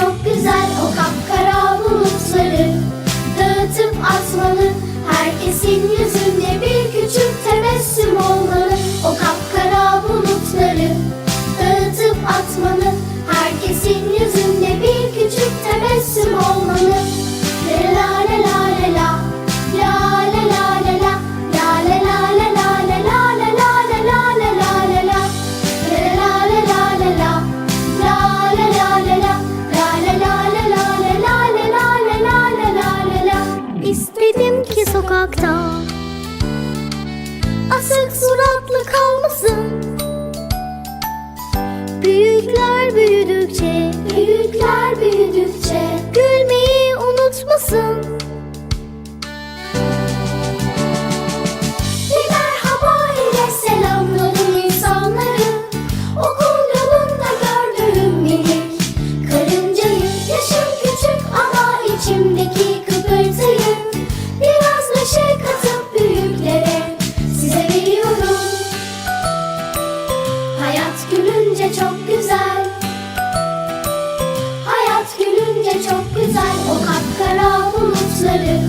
çok güzel o kapkara bulutları Dağıtıp atmalı. Herkesin razão. görünce çok güzel o kapkara bulutları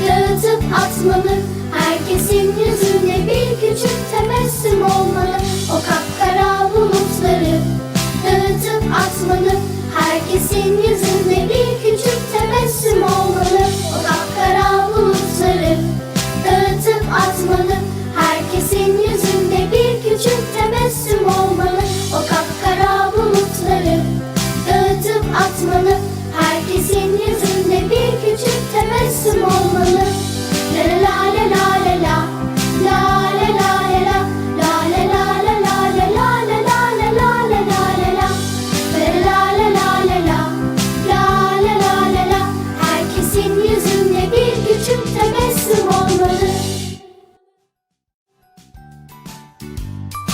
Dağıtıp atmalı. Herkesin yüzünde bir küçük tebessüm olmalı. O kapkara bulutları dağıtıp atmalı. Herkesin yüzünde bir you.